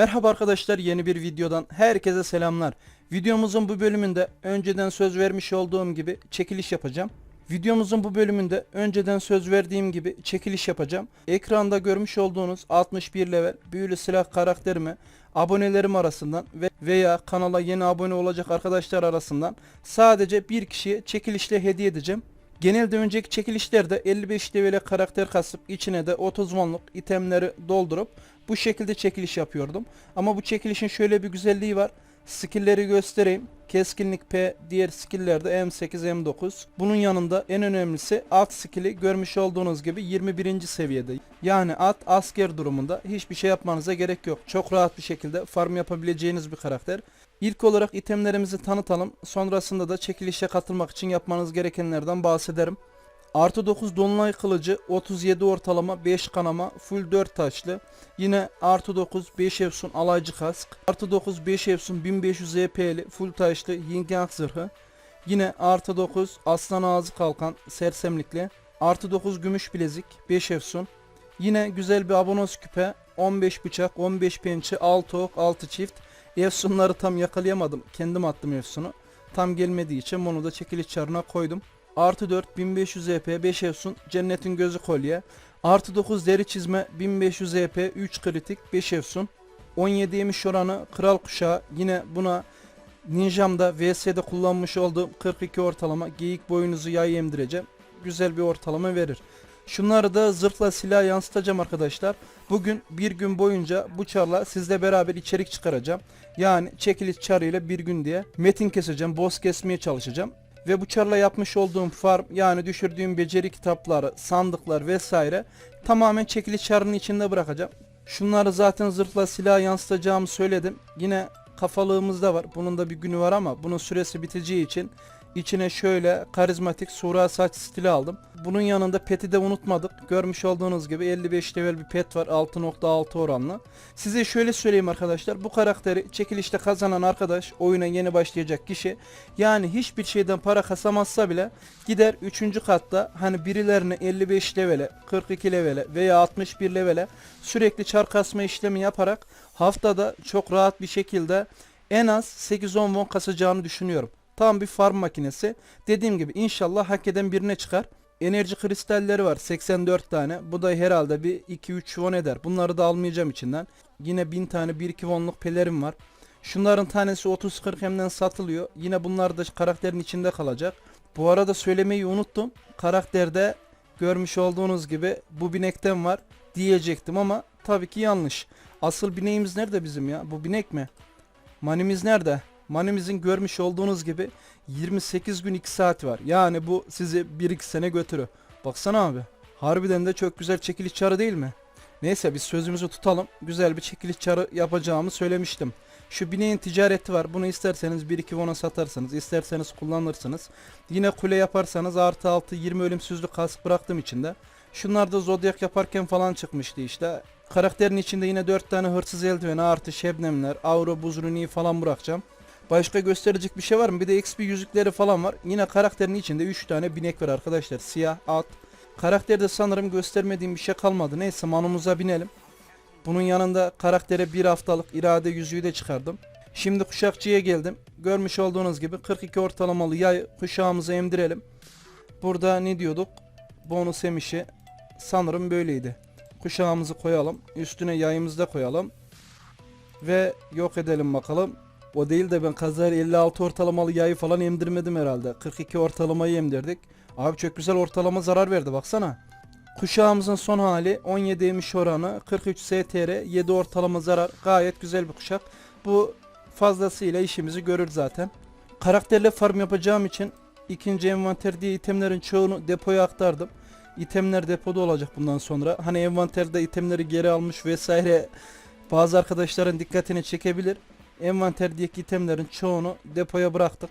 Merhaba arkadaşlar yeni bir videodan herkese selamlar. Videomuzun bu bölümünde önceden söz vermiş olduğum gibi çekiliş yapacağım. Videomuzun bu bölümünde önceden söz verdiğim gibi çekiliş yapacağım. Ekranda görmüş olduğunuz 61 level büyülü silah karakterimi abonelerim arasından ve veya kanala yeni abone olacak arkadaşlar arasından sadece bir kişiye çekilişle hediye edeceğim. Genelde önceki çekilişlerde 55 levele karakter kasıp içine de 30 wonluk itemleri doldurup bu şekilde çekiliş yapıyordum. Ama bu çekilişin şöyle bir güzelliği var. Skill'leri göstereyim. Keskinlik P, diğer skill'lerde M8, M9. Bunun yanında en önemlisi at skill'i görmüş olduğunuz gibi 21. seviyede. Yani at asker durumunda hiçbir şey yapmanıza gerek yok. Çok rahat bir şekilde farm yapabileceğiniz bir karakter. İlk olarak itemlerimizi tanıtalım. Sonrasında da çekilişe katılmak için yapmanız gerekenlerden bahsederim. Artı 9 Dolunay Kılıcı 37 ortalama 5 kanama full 4 taşlı. Yine artı 9 5 efsun alaycı kask. Artı 9 5 efsun 1500 EP'li full taşlı Yin Yang zırhı. Yine artı 9 aslan ağzı kalkan sersemlikli. Artı 9 gümüş bilezik 5 efsun. Yine güzel bir abonos küpe 15 bıçak 15 pençe 6 ok 6 çift. Efsunları tam yakalayamadım. Kendim attım efsunu. Tam gelmediği için bunu da çekiliş çarına koydum. Artı 4 1500 EP 5 efsun cennetin gözü kolye. Artı 9 deri çizme 1500 EP 3 kritik 5 efsun. 17 yemiş oranı kral kuşağı yine buna Ninjam'da VS'de kullanmış olduğum 42 ortalama geyik boynuzu yay emdireceğim. Güzel bir ortalama verir. Şunları da zırhla silah yansıtacağım arkadaşlar. Bugün bir gün boyunca bu çarla sizle beraber içerik çıkaracağım. Yani çekiliş çarıyla bir gün diye metin keseceğim, boss kesmeye çalışacağım. Ve bu çarla yapmış olduğum farm yani düşürdüğüm beceri kitapları, sandıklar vesaire tamamen çekiliş çarının içinde bırakacağım. Şunları zaten zırhla silah yansıtacağımı söyledim. Yine kafalığımızda var. Bunun da bir günü var ama bunun süresi biteceği için içine şöyle karizmatik sura saç stili aldım. Bunun yanında peti de unutmadık. Görmüş olduğunuz gibi 55 level bir pet var 6.6 oranlı. Size şöyle söyleyeyim arkadaşlar. Bu karakteri çekilişte kazanan arkadaş oyuna yeni başlayacak kişi yani hiçbir şeyden para kasamazsa bile gider 3. katta hani birilerine 55 levele 42 levele veya 61 levele sürekli çar kasma işlemi yaparak haftada çok rahat bir şekilde en az 8-10 won kasacağını düşünüyorum. Tam bir farm makinesi. Dediğim gibi inşallah hak eden birine çıkar. Enerji kristalleri var 84 tane. Bu da herhalde bir 2-3 won eder. Bunları da almayacağım içinden. Yine 1000 tane 1-2 wonluk pelerim var. Şunların tanesi 30-40 hemden satılıyor. Yine bunlar da karakterin içinde kalacak. Bu arada söylemeyi unuttum. Karakterde görmüş olduğunuz gibi bu binekten var diyecektim ama tabii ki yanlış. Asıl bineğimiz nerede bizim ya? Bu binek mi? Manimiz nerede? Manimizin görmüş olduğunuz gibi 28 gün 2 saat var. Yani bu sizi 1-2 sene götürür. Baksana abi. Harbiden de çok güzel çekiliş çarı değil mi? Neyse biz sözümüzü tutalım. Güzel bir çekiliş çarı yapacağımı söylemiştim. Şu bineğin ticareti var. Bunu isterseniz 1-2 won'a satarsınız. isterseniz kullanırsınız. Yine kule yaparsanız artı 6 20 ölümsüzlük kask bıraktım içinde. Şunlar da zodyak yaparken falan çıkmıştı işte. Karakterin içinde yine 4 tane hırsız eldiveni artı şebnemler, avro buzruni falan bırakacağım. Başka gösterecek bir şey var mı? Bir de XP yüzükleri falan var. Yine karakterin içinde 3 tane binek var arkadaşlar. Siyah, at. Karakterde sanırım göstermediğim bir şey kalmadı. Neyse manumuza binelim. Bunun yanında karaktere bir haftalık irade yüzüğü de çıkardım. Şimdi kuşakçıya geldim. Görmüş olduğunuz gibi 42 ortalamalı yay kuşağımızı emdirelim. Burada ne diyorduk? Bonus emişi sanırım böyleydi. Kuşağımızı koyalım. Üstüne yayımızı da koyalım. Ve yok edelim bakalım. O değil de ben kazar 56 ortalamalı yayı falan emdirmedim herhalde. 42 ortalamayı emdirdik. Abi çok güzel ortalama zarar verdi baksana. Kuşağımızın son hali 17 emiş oranı 43 STR 7 ortalama zarar gayet güzel bir kuşak. Bu fazlasıyla işimizi görür zaten. Karakterle farm yapacağım için ikinci envanter diye itemlerin çoğunu depoya aktardım. İtemler depoda olacak bundan sonra. Hani envanterde itemleri geri almış vesaire bazı arkadaşların dikkatini çekebilir. Envanterdeki itemlerin çoğunu depoya bıraktık.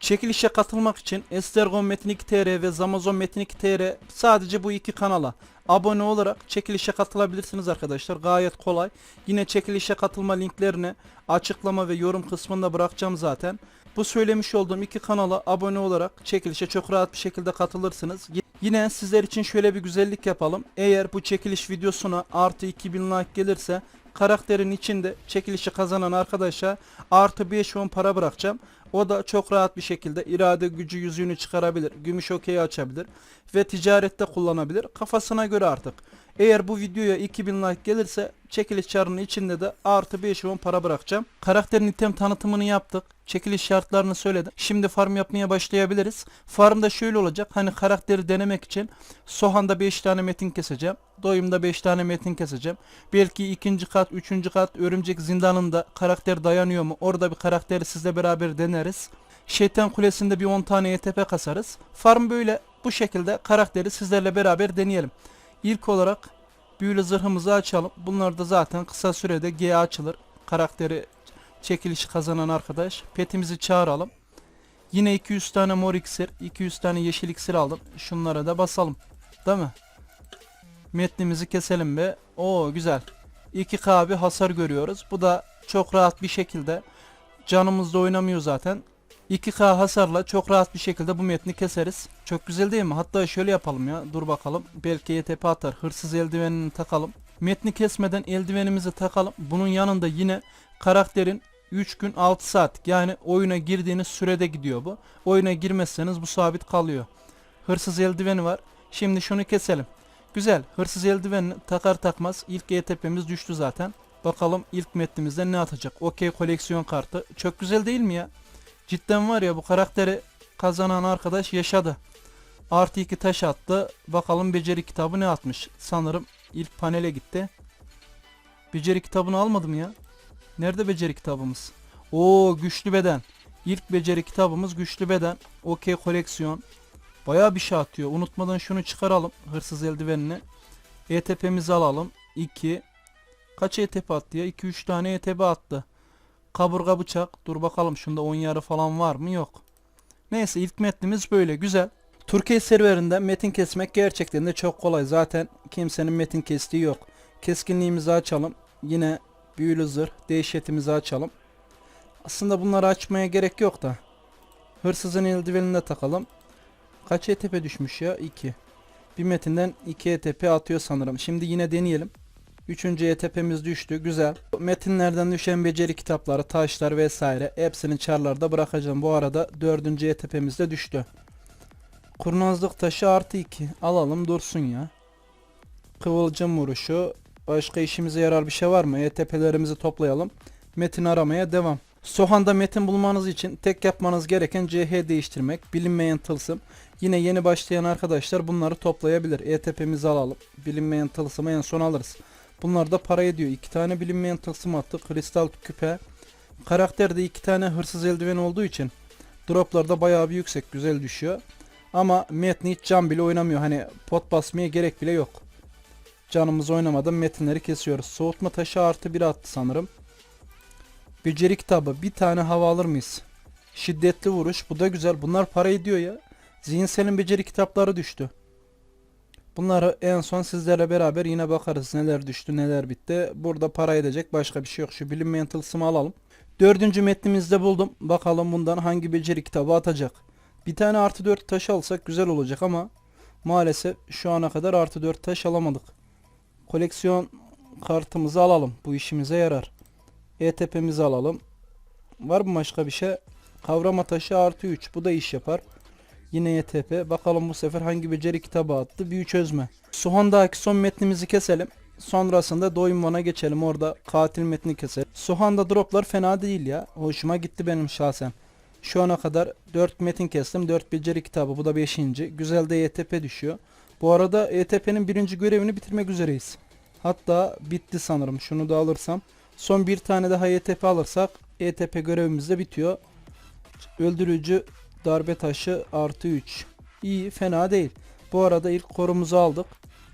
Çekilişe katılmak için Estergon Metin 2 TR ve Zamazon Metin 2 TR sadece bu iki kanala abone olarak çekilişe katılabilirsiniz arkadaşlar. Gayet kolay. Yine çekilişe katılma linklerini açıklama ve yorum kısmında bırakacağım zaten. Bu söylemiş olduğum iki kanala abone olarak çekilişe çok rahat bir şekilde katılırsınız. Yine sizler için şöyle bir güzellik yapalım. Eğer bu çekiliş videosuna artı 2000 like gelirse karakterin içinde çekilişi kazanan arkadaşa artı 5 won para bırakacağım. O da çok rahat bir şekilde irade gücü yüzüğünü çıkarabilir. Gümüş okeyi açabilir. Ve ticarette kullanabilir. Kafasına göre artık. Eğer bu videoya 2000 like gelirse çekiliş çarının içinde de artı 5 won para bırakacağım. Karakterin item tanıtımını yaptık. Çekiliş şartlarını söyledim. Şimdi farm yapmaya başlayabiliriz. Farmda şöyle olacak. Hani karakteri denemek için Sohan'da 5 tane metin keseceğim. Doyum'da 5 tane metin keseceğim. Belki ikinci kat, üçüncü kat örümcek zindanında karakter dayanıyor mu? Orada bir karakteri sizle beraber deneriz. Şeytan Kulesi'nde bir 10 tane ETP kasarız. Farm böyle bu şekilde karakteri sizlerle beraber deneyelim. İlk olarak büyülü zırhımızı açalım. Bunlar da zaten kısa sürede G açılır. Karakteri çekilişi kazanan arkadaş. Petimizi çağıralım. Yine 200 tane mor iksir, 200 tane yeşil iksir aldım. Şunlara da basalım. Değil mi? Metnimizi keselim be. Oo güzel. 2K bir hasar görüyoruz. Bu da çok rahat bir şekilde canımızda oynamıyor zaten. 2K hasarla çok rahat bir şekilde bu metni keseriz. Çok güzel değil mi? Hatta şöyle yapalım ya. Dur bakalım. Belki YTP atar. Hırsız eldivenini takalım. Metni kesmeden eldivenimizi takalım. Bunun yanında yine karakterin 3 gün 6 saat yani oyuna girdiğiniz sürede gidiyor bu. Oyuna girmezseniz bu sabit kalıyor. Hırsız eldiveni var. Şimdi şunu keselim. Güzel. Hırsız eldivenini takar takmaz ilk ETP'miz düştü zaten. Bakalım ilk metnimizde ne atacak. Okey koleksiyon kartı. Çok güzel değil mi ya? Cidden var ya bu karakteri kazanan arkadaş yaşadı. Artı iki taş attı. Bakalım beceri kitabı ne atmış. Sanırım ilk panele gitti. Beceri kitabını almadım ya. Nerede beceri kitabımız? Oo güçlü beden. İlk beceri kitabımız güçlü beden. Okey koleksiyon. Bayağı bir şey atıyor. Unutmadan şunu çıkaralım. Hırsız eldivenini. ETP'mizi alalım. 2. Kaç ETP attı ya? 2-3 tane ETP attı. Kaburga bıçak. Dur bakalım şunda 10 yarı falan var mı? Yok. Neyse ilk metnimiz böyle. Güzel. Türkiye serverinde metin kesmek gerçekten de çok kolay. Zaten kimsenin metin kestiği yok. Keskinliğimizi açalım. Yine büyülü zırh. Değişetimizi açalım. Aslında bunları açmaya gerek yok da. Hırsızın eldivenini de takalım. Kaç ETP düşmüş ya? 2. Bir metinden 2 ETP atıyor sanırım. Şimdi yine deneyelim. Üçüncü ETP'miz düştü. Güzel. Metinlerden düşen beceri kitapları, taşlar vesaire hepsini çarlarda bırakacağım. Bu arada dördüncü ETP'miz de düştü. Kurnazlık taşı artı 2. Alalım dursun ya. Kıvılcım vuruşu. Başka işimize yarar bir şey var mı? ETP'lerimizi toplayalım. Metin aramaya devam. Sohan'da metin bulmanız için tek yapmanız gereken CH değiştirmek, bilinmeyen tılsım. Yine yeni başlayan arkadaşlar bunları toplayabilir. ETP'mizi alalım. Bilinmeyen tılsımı en son alırız. Bunlar da para ediyor. İki tane bilinmeyen tılsım attı. Kristal küpe. Karakterde iki tane hırsız eldiven olduğu için droplar da bayağı bir yüksek. Güzel düşüyor. Ama metni hiç can bile oynamıyor. Hani pot basmaya gerek bile yok. Canımız oynamadan metinleri kesiyoruz. Soğutma taşı artı bir attı sanırım. Beceri kitabı. Bir tane hava alır mıyız? Şiddetli vuruş. Bu da güzel. Bunlar para ediyor ya. Zihinselin beceri kitapları düştü. Bunları en son sizlerle beraber yine bakarız. Neler düştü neler bitti. Burada para edecek başka bir şey yok. Şu bilinmeyen tılsımı alalım. Dördüncü metnimizde buldum. Bakalım bundan hangi beceri kitabı atacak. Bir tane artı dört taş alsak güzel olacak ama maalesef şu ana kadar artı dört taş alamadık. Koleksiyon kartımızı alalım. Bu işimize yarar. ETP'mizi alalım. Var mı başka bir şey? Kavrama taşı artı 3. Bu da iş yapar. Yine ETP. Bakalım bu sefer hangi beceri kitabı attı. Büyü çözme. Suhan'daki son metnimizi keselim. Sonrasında Doyumvan'a geçelim. Orada katil metni keselim. Suhan'da droplar fena değil ya. Hoşuma gitti benim şahsen. Şu ana kadar 4 metin kestim. 4 beceri kitabı. Bu da 5. Güzel de ETP düşüyor. Bu arada ETP'nin birinci görevini bitirmek üzereyiz. Hatta bitti sanırım. Şunu da alırsam. Son bir tane daha ETP alırsak ETP görevimiz de bitiyor. Öldürücü darbe taşı artı 3. İyi fena değil. Bu arada ilk korumuzu aldık.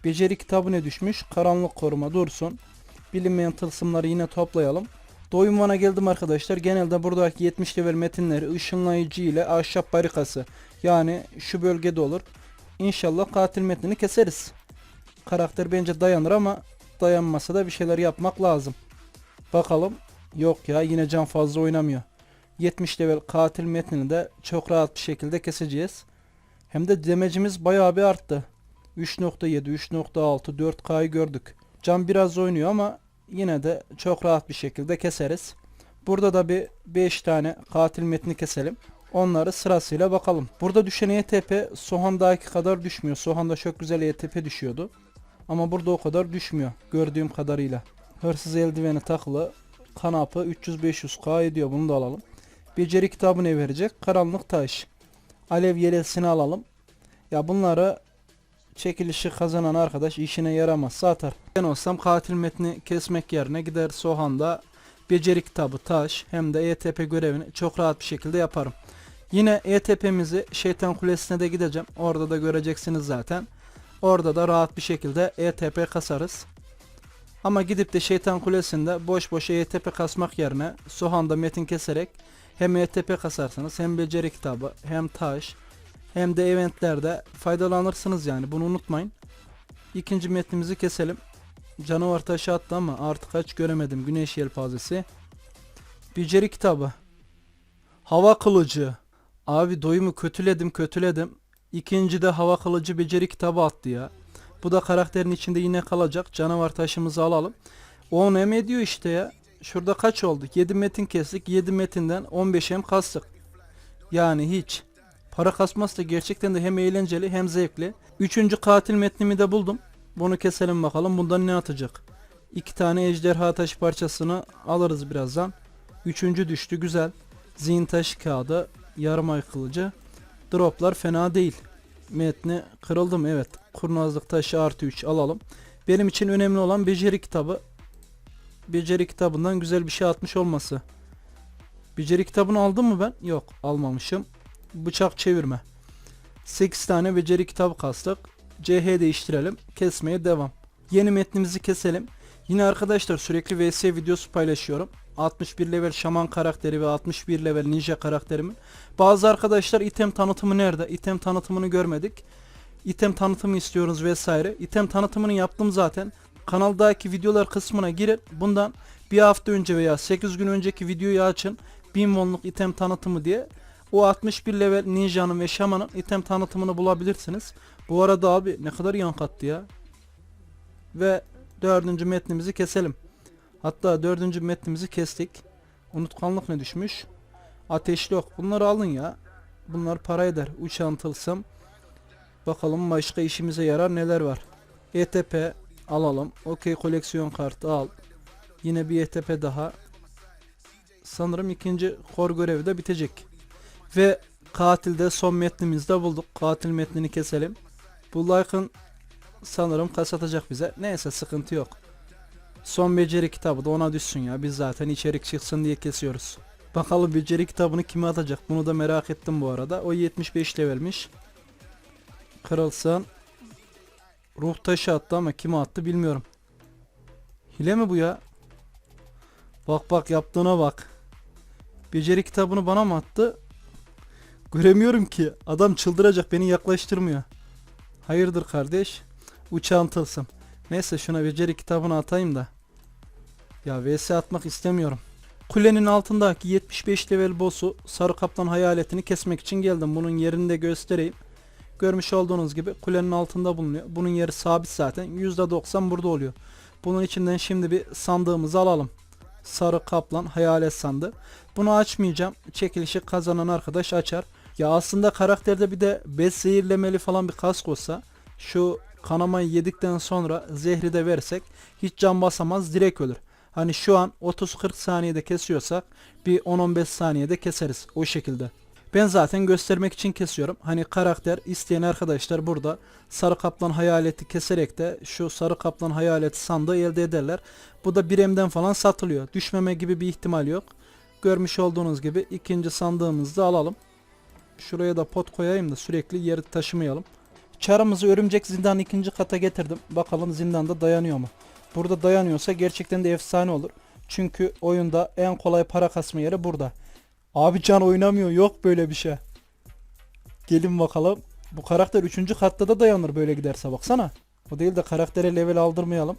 Beceri kitabı ne düşmüş? Karanlık koruma dursun. Bilinmeyen tılsımları yine toplayalım. Doyumvan'a geldim arkadaşlar. Genelde buradaki 70 level metinleri ışınlayıcı ile ahşap barikası. Yani şu bölgede olur. İnşallah katil metnini keseriz. Karakter bence dayanır ama dayanmasa da bir şeyler yapmak lazım. Bakalım. Yok ya yine can fazla oynamıyor. 70 level katil metnini de çok rahat bir şekilde keseceğiz. Hem de demecimiz bayağı bir arttı. 3.7, 3.6, 4K'yı gördük. Can biraz oynuyor ama yine de çok rahat bir şekilde keseriz. Burada da bir 5 tane katil metni keselim. Onları sırasıyla bakalım. Burada düşen ETP Sohan'daki kadar düşmüyor. Sohan'da çok güzel ETP düşüyordu. Ama burada o kadar düşmüyor gördüğüm kadarıyla. Hırsız eldiveni takılı. Kanapı 300-500k ediyor bunu da alalım. Beceri kitabı ne verecek? Karanlık taş. Alev yelesini alalım. Ya bunları çekilişi kazanan arkadaş işine yaramazsa atar. Ben olsam katil metni kesmek yerine gider Sohan'da beceri kitabı taş hem de ETP görevini çok rahat bir şekilde yaparım. Yine ETP'mizi şeytan kulesine de gideceğim. Orada da göreceksiniz zaten. Orada da rahat bir şekilde ETP kasarız. Ama gidip de şeytan kulesinde boş boş ETP kasmak yerine Sohan'da metin keserek hem ETP kasarsınız hem beceri kitabı hem taş hem de eventlerde faydalanırsınız yani bunu unutmayın. İkinci metnimizi keselim. Canavar taşı attı ama artık kaç göremedim. Güneş yelpazesi. Beceri kitabı. Hava kılıcı. Abi doyumu kötüledim kötüledim. İkinci de hava kılıcı beceri kitabı attı ya. Bu da karakterin içinde yine kalacak. Canavar taşımızı alalım. 10 em ediyor işte ya. Şurada kaç oldu? 7 metin kestik. 7 metinden 15 em kastık. Yani hiç. Para kasması da gerçekten de hem eğlenceli hem zevkli. Üçüncü katil metnimi de buldum. Bunu keselim bakalım. Bundan ne atacak? İki tane ejderha taş parçasını alırız birazdan. Üçüncü düştü. Güzel. Zihin taş kağıdı. Yarım ay kılıcı. Droplar fena değil. Metni kırıldım evet. Kurnazlık taşı artı 3 alalım. Benim için önemli olan beceri kitabı. Beceri kitabından güzel bir şey atmış olması. Beceri kitabını aldım mı ben? Yok almamışım. Bıçak çevirme. 8 tane beceri kitabı kastık. CH değiştirelim. Kesmeye devam. Yeni metnimizi keselim. Yine arkadaşlar sürekli VS videosu paylaşıyorum. 61 level şaman karakteri ve 61 level ninja karakterimi. Bazı arkadaşlar item tanıtımı nerede? İtem tanıtımını görmedik. İtem tanıtımı istiyoruz vesaire. İtem tanıtımını yaptım zaten. Kanaldaki videolar kısmına girin. Bundan bir hafta önce veya 8 gün önceki videoyu açın. 1000 wonluk item tanıtımı diye. O 61 level ninjanın ve şamanın item tanıtımını bulabilirsiniz. Bu arada abi ne kadar yan kattı ya. Ve dördüncü metnimizi keselim. Hatta dördüncü metnimizi kestik. Unutkanlık ne düşmüş? Ateşli ok. Bunları alın ya. Bunlar para eder. Uçan tılsım. Bakalım başka işimize yarar neler var. ETP alalım. Okey koleksiyon kartı al. Yine bir ETP daha. Sanırım ikinci kor görevi de bitecek. Ve katilde son metnimizde bulduk. Katil metnini keselim. Bu like'ın sanırım kasatacak bize. Neyse sıkıntı yok. Son beceri kitabı da ona düşsün ya. Biz zaten içerik çıksın diye kesiyoruz. Bakalım beceri kitabını kime atacak? Bunu da merak ettim bu arada. O 75 levelmiş. Kırılsın. Ruh taşı attı ama kime attı bilmiyorum. Hile mi bu ya? Bak bak yaptığına bak. Beceri kitabını bana mı attı? Göremiyorum ki. Adam çıldıracak beni yaklaştırmıyor. Hayırdır kardeş? Uçağın tılsım. Neyse şuna beceri kitabını atayım da. Ya vs atmak istemiyorum. Kulenin altındaki 75 level boss'u sarı kaplan hayaletini kesmek için geldim. Bunun yerini de göstereyim. Görmüş olduğunuz gibi kulenin altında bulunuyor. Bunun yeri sabit zaten. %90 burada oluyor. Bunun içinden şimdi bir sandığımızı alalım. Sarı kaplan hayalet sandığı. Bunu açmayacağım. Çekilişi kazanan arkadaş açar. Ya aslında karakterde bir de bez zehirlemeli falan bir kask olsa şu kanamayı yedikten sonra zehri de versek hiç can basamaz direkt ölür. Hani şu an 30-40 saniyede kesiyorsak bir 10-15 saniyede keseriz o şekilde. Ben zaten göstermek için kesiyorum. Hani karakter isteyen arkadaşlar burada sarı kaplan hayaleti keserek de şu sarı kaplan hayaleti sandığı elde ederler. Bu da 1M'den falan satılıyor. Düşmeme gibi bir ihtimal yok. Görmüş olduğunuz gibi ikinci sandığımızı alalım. Şuraya da pot koyayım da sürekli yeri taşımayalım. Çarımızı örümcek zindan ikinci kata getirdim. Bakalım zindanda dayanıyor mu? Burada dayanıyorsa gerçekten de efsane olur. Çünkü oyunda en kolay para kasma yeri burada. Abi can oynamıyor. Yok böyle bir şey. Gelin bakalım. Bu karakter 3. katta da dayanır böyle giderse baksana. O değil de karaktere level aldırmayalım.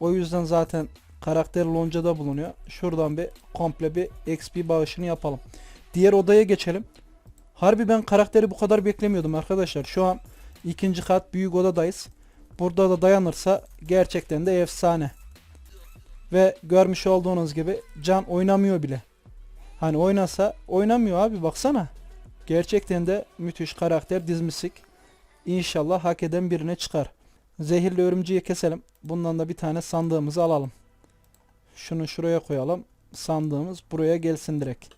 O yüzden zaten karakter loncada bulunuyor. Şuradan bir komple bir XP bağışını yapalım. Diğer odaya geçelim. Harbi ben karakteri bu kadar beklemiyordum arkadaşlar. Şu an ikinci kat büyük odadayız. Burada da dayanırsa gerçekten de efsane. Ve görmüş olduğunuz gibi Can oynamıyor bile. Hani oynasa oynamıyor abi baksana. Gerçekten de müthiş karakter dizmişik. İnşallah hak eden birine çıkar. Zehirli örümceği keselim. Bundan da bir tane sandığımızı alalım. Şunu şuraya koyalım. Sandığımız buraya gelsin direkt.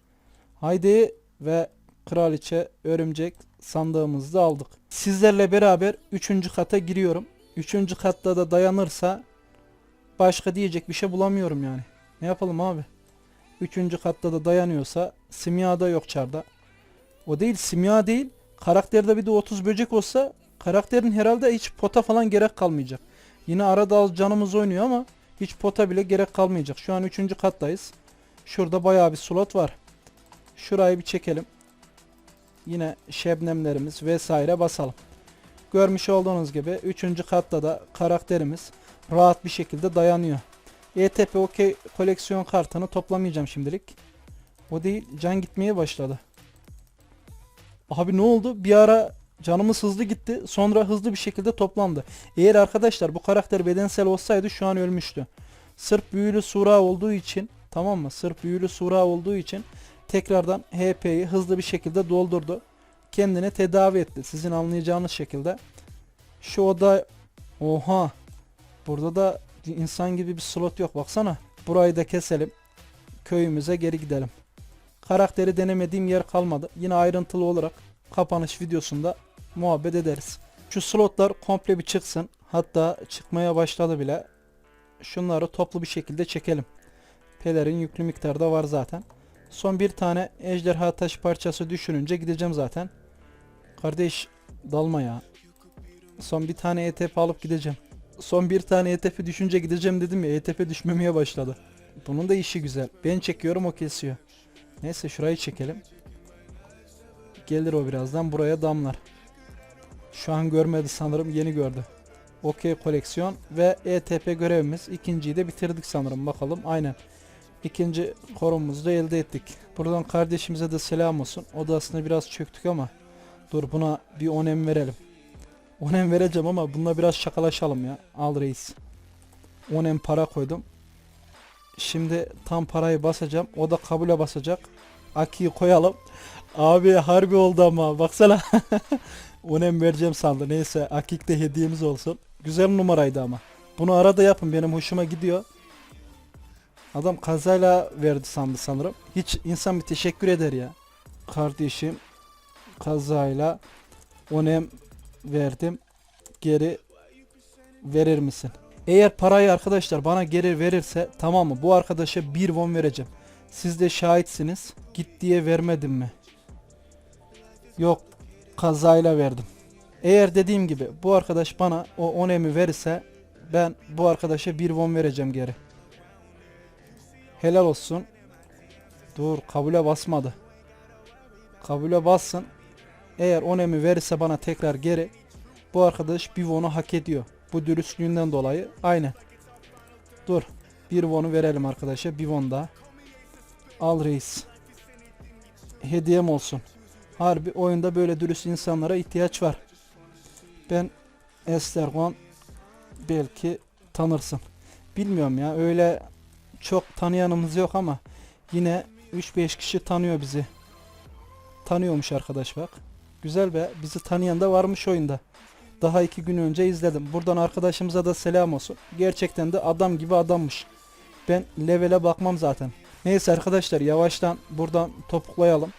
Haydi ve kraliçe örümcek sandığımızı da aldık. Sizlerle beraber 3. kata giriyorum. 3. katta da dayanırsa başka diyecek bir şey bulamıyorum yani. Ne yapalım abi? 3. katta da dayanıyorsa simya da yok çarda. O değil simya değil. Karakterde bir de 30 böcek olsa karakterin herhalde hiç pota falan gerek kalmayacak. Yine arada az canımız oynuyor ama hiç pota bile gerek kalmayacak. Şu an 3. kattayız. Şurada bayağı bir slot var. Şurayı bir çekelim. Yine şebnemlerimiz vesaire basalım. Görmüş olduğunuz gibi 3. katta da karakterimiz rahat bir şekilde dayanıyor. ETP OK koleksiyon kartını toplamayacağım şimdilik. O değil can gitmeye başladı. Abi ne oldu? Bir ara canımız hızlı gitti. Sonra hızlı bir şekilde toplandı. Eğer arkadaşlar bu karakter bedensel olsaydı şu an ölmüştü. Sırf büyülü sura olduğu için tamam mı? Sırf büyülü sura olduğu için tekrardan HP'yi hızlı bir şekilde doldurdu. Kendini tedavi etti. Sizin anlayacağınız şekilde. Şu oda oha burada da insan gibi bir slot yok baksana. Burayı da keselim. Köyümüze geri gidelim. Karakteri denemediğim yer kalmadı. Yine ayrıntılı olarak kapanış videosunda muhabbet ederiz. Şu slotlar komple bir çıksın. Hatta çıkmaya başladı bile. Şunları toplu bir şekilde çekelim. Pelerin yüklü miktarda var zaten. Son bir tane ejderha taş parçası düşününce gideceğim zaten. Kardeş dalma ya. Son bir tane ETF alıp gideceğim. Son bir tane ETF düşünce gideceğim dedim ya ETF düşmemeye başladı. Bunun da işi güzel. Ben çekiyorum o kesiyor. Neyse şurayı çekelim. Gelir o birazdan buraya damlar. Şu an görmedi sanırım yeni gördü. OK koleksiyon ve ETP görevimiz. ikinciyi de bitirdik sanırım bakalım. Aynen. İkinci korumumuzu da elde ettik. Buradan kardeşimize de selam olsun. O da aslında biraz çöktük ama dur buna bir onem verelim. Onem vereceğim ama bununla biraz şakalaşalım ya. Al reis. Onem para koydum. Şimdi tam parayı basacağım. O da kabule basacak. Aki'yi koyalım. Abi harbi oldu ama baksana. Onem vereceğim sandı. Neyse Akik de hediyemiz olsun. Güzel numaraydı ama. Bunu arada yapın benim hoşuma gidiyor. Adam kazayla verdi sandı sanırım. Hiç insan bir teşekkür eder ya. Kardeşim kazayla onem verdim. Geri verir misin? Eğer parayı arkadaşlar bana geri verirse tamam mı? Bu arkadaşa bir won vereceğim. Siz de şahitsiniz. Git diye vermedim mi? Yok kazayla verdim. Eğer dediğim gibi bu arkadaş bana o onemi verirse ben bu arkadaşa bir won vereceğim geri. Helal olsun. Dur kabule basmadı. Kabule bassın. Eğer onemi verirse bana tekrar geri bu arkadaş bir won'u hak ediyor. Bu dürüstlüğünden dolayı. Aynen. Dur. Bir won'u verelim arkadaşa. Bir won daha. Al reis. Hediyem olsun. Harbi oyunda böyle dürüst insanlara ihtiyaç var. Ben Estergon belki tanırsın. Bilmiyorum ya öyle çok tanıyanımız yok ama yine 3-5 kişi tanıyor bizi. Tanıyormuş arkadaş bak. Güzel be bizi tanıyan da varmış oyunda. Daha iki gün önce izledim. Buradan arkadaşımıza da selam olsun. Gerçekten de adam gibi adammış. Ben levele bakmam zaten. Neyse arkadaşlar yavaştan buradan topuklayalım.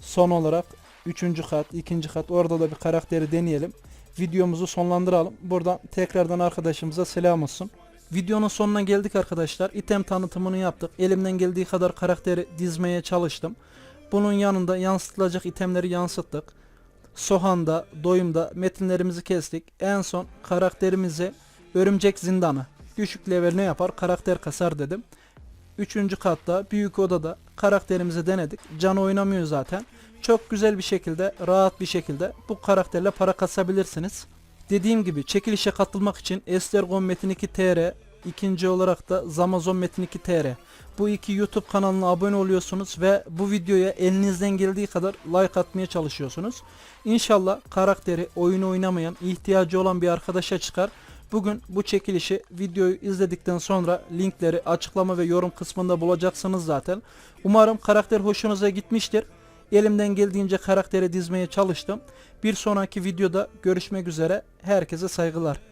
Son olarak 3. kat, 2. kat orada da bir karakteri deneyelim. Videomuzu sonlandıralım. Buradan tekrardan arkadaşımıza selam olsun. Videonun sonuna geldik arkadaşlar. İtem tanıtımını yaptık. Elimden geldiği kadar karakteri dizmeye çalıştım. Bunun yanında yansıtılacak itemleri yansıttık. Sohan'da, Doyum'da metinlerimizi kestik. En son karakterimize Örümcek Zindanı. Düşük level ne yapar? Karakter kasar dedim. Üçüncü katta büyük odada karakterimizi denedik. Can oynamıyor zaten. Çok güzel bir şekilde, rahat bir şekilde bu karakterle para kasabilirsiniz. Dediğim gibi çekilişe katılmak için Estergon Metin 2 TR, İkinci olarak da Zamazon Metin 2 TR. Bu iki YouTube kanalına abone oluyorsunuz ve bu videoya elinizden geldiği kadar like atmaya çalışıyorsunuz. İnşallah karakteri oyunu oynamayan, ihtiyacı olan bir arkadaşa çıkar. Bugün bu çekilişi videoyu izledikten sonra linkleri açıklama ve yorum kısmında bulacaksınız zaten. Umarım karakter hoşunuza gitmiştir. Elimden geldiğince karaktere dizmeye çalıştım. Bir sonraki videoda görüşmek üzere. Herkese saygılar.